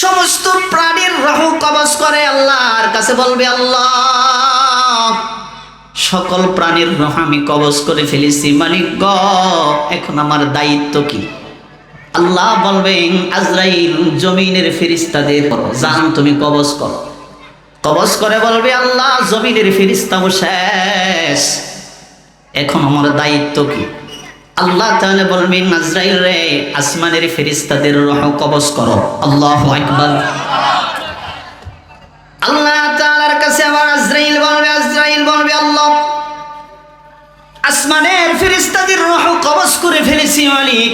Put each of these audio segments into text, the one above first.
সমস্ত প্রাণীর রহ কবজ করে আল্লাহর কাছে বলবে, আল্লাহ, সকল প্রাণীর রহ আমি কবজ করে ফেলেছি, মালিক গ, এখন আমার দায়িত্ব কি? আল্লাহ বলবেন, আজরাইল জমিনের ফেরিস্তাদের জান তুমি কবজ করো। কবজ করে বলবে, আল্লাহ, জমিনের ফেরিস্তাও শেষ, এখন আমার দায়িত্ব কি? আল্লাহ তাহলে বলবেন আজরাইল রে, আসমানের ফেরিস্তাদের রহ কবজ করো। আল্লাহ একবার আল্লাহ তাআলার কাছে আবার আজরাইল বলবে আজরাইল বলবে, আল্লাহ, আসমানের ফেরিস্তাদের রহ কবজ করে ফেলেছি মালিক।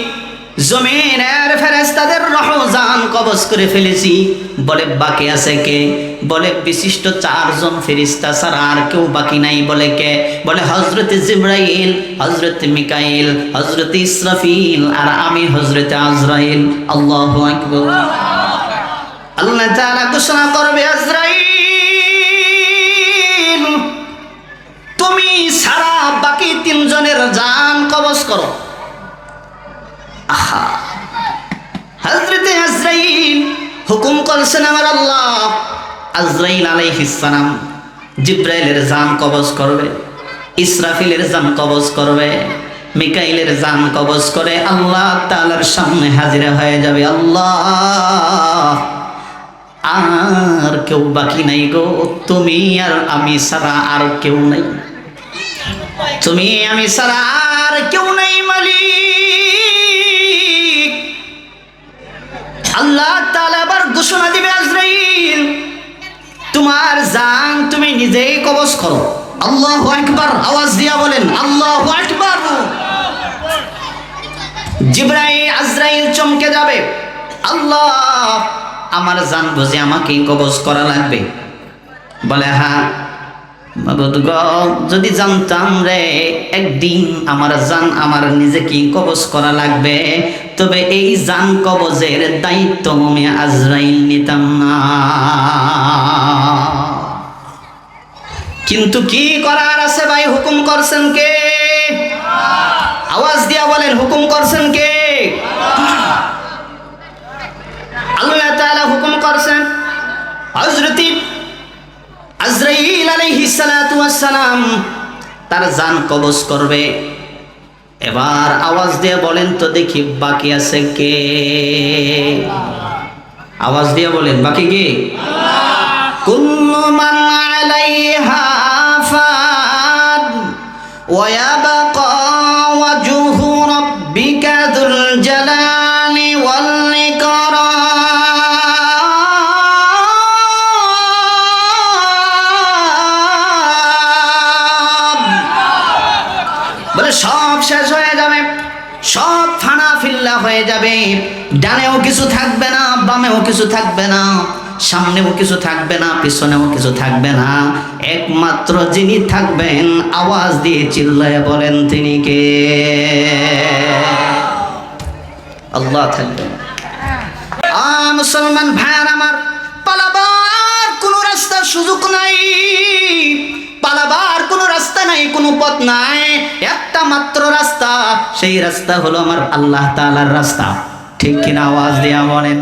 জমিনের ফেরেশতাদের রহ জান কবজ করে ফেলেছি। বলে বাকি আছে কে? বলে বিশিষ্ট চারজন ফেরিস্তা ছাড়া আর কেউ বাকি নাই। বলে কে? বলে হজরত জিব্রাইল হজরত মিকাইল হজরত ইসরাফিল আর আমি হজরত আজরাইল। আল্লাহ আকবার। আল্লাহ তাআলা ঘোষণা করবে, আজরাইল হুকুম করছেন আমার আল্লাহ। আজরাইল আলাইহিস সালাম জিব্রাইলের জান কবজ করবে, ইসরাফিলের জান কবজ করবে, মিকাইলের জান কবজ করে আল্লাহ তাআলার সামনে হাজিরা হয়ে যাবে। আল্লাহ, আর কেউ বাকি নাই গো। তুমি আর আমি সারা আর কেউ নাই। তুমি আমি সারা আর কেউ নাই মালিক। আল্লাহ তাআলা আবার ঘোষণা দিবে, আজরাইল, তোমার জান তুমি নিজেই কবজ করো। আল্লাহু আকবার, আওয়াজ দিয়া বলেন, আল্লাহু আকবার। জিব্রাইল, আজরাইল চমকে যাবে। আল্লাহ, আমার জান বুঝে আমাকে কবজ করা লাগবে। বলে হ্যাঁ। যদি জানতাম রে, একদিন আমার জান আমার নিজেকে কবজ করা লাগবে, তবে এই জান কবজের দায়িত্ব আমি আজরাইল নিতাম না। কিন্তু কি করার আছে ভাই, হুকুম করছেন কে? আওয়াজ দিয়া বলেন, হুকুম করছেন কে? আল্লাহ হুকুম করছেন, হযরতি আজরাইল আলাইহিস সালাতু ওয়াস সালাম তার জান কবজ করবে। এবার আওয়াজ দিয়ে বলেন তো দেখি বাকি আছে কে? আওয়াজ দিয়ে বলেন, বাকি কে? কুল্লু মান আলাইহা ফান ওয়া ইয়াবকা ওয়াজহু হয়ে যাবে। সব ফানা ফিল্লা হয়ে যাবে। ডানেও কিছু থাকবে না, বামেও কিছু থাকবে না, সামনেও কিছু থাকবে না, পিছনেও কিছু থাকবে না। একমাত্র যিনি থাকবেন, আওয়াজ দিয়ে চিল্লায় বলেন, তিনি কে? আল্লাহ থাকবেন আ মুসলমান ভাইয়ার আমার পালাবার কোনো রাস্তার সুযোগ নাই। পালাবার কোনো রাস্তা নাই, কোনো পথ নাই। একটা মাত্র রাস্তা সেই রাস্তা হলো আমার আল্লাহ তাআলার রাস্তা। ঠিক কিনা আওয়াজ দিয়া বলেন।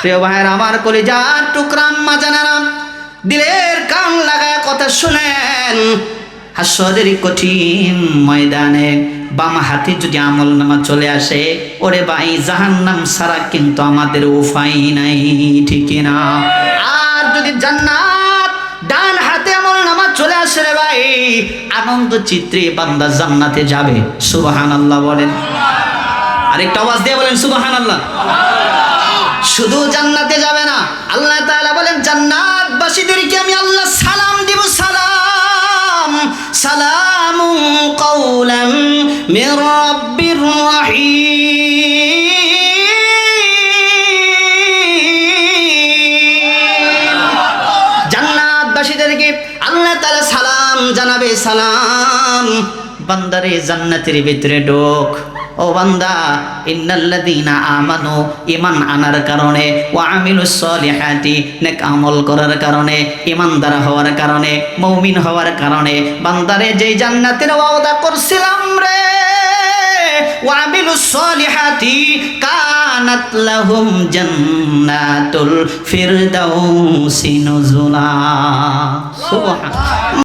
প্রিয় ভাইয়ের, আমার কলিজার টুকরাম মাজানারাম দিলের কান লাগায় কথা শুনেন। হাসরের কঠিন ময়দানে বাম হাতে যদি আমল নামা চলে আসে, ওরে ভাই, জাহান্নাম সারা কিন্তু আমাদের উপায় নাই, ঠিক না আর যদি জান্নাত রে ভাই আনন্দ চিত্রে বান্দা জান্নাতে যাবে। সুবাহান আল্লাহ বলেন। আরেকটা আওয়াজ দিয়ে বলেন সুবাহান আল্লাহ শুধু জান্নাতে যাবে না, আল্লাহ তাআলা বলেন, জান্নাতবাসীদেরকে আমি আল্লাহ সালাম দিব, সালাম। সালামুন কওলাম মির রাব্বির রহিম। জানাবে সালাম। বান্দারে জান্নাতের ভিতরে ঢোক। ও বান্দা, ইন্নাল্লাযীনা আমানু, ঈমান আনার কারণে, ওয়া আমিলুস সলিহাতি, নেক আমল করার কারণে, ঈমানদার হওয়ার কারণে, মুমিন হওয়ার কারণে, বান্দারে যেই জান্নাতের ওয়াদা করছিলাম রে ওয়াবিলুস সলিহাতি, কানাত লাহুম জান্নাতুল ফিরদাউসি নুজুলা। সুবহান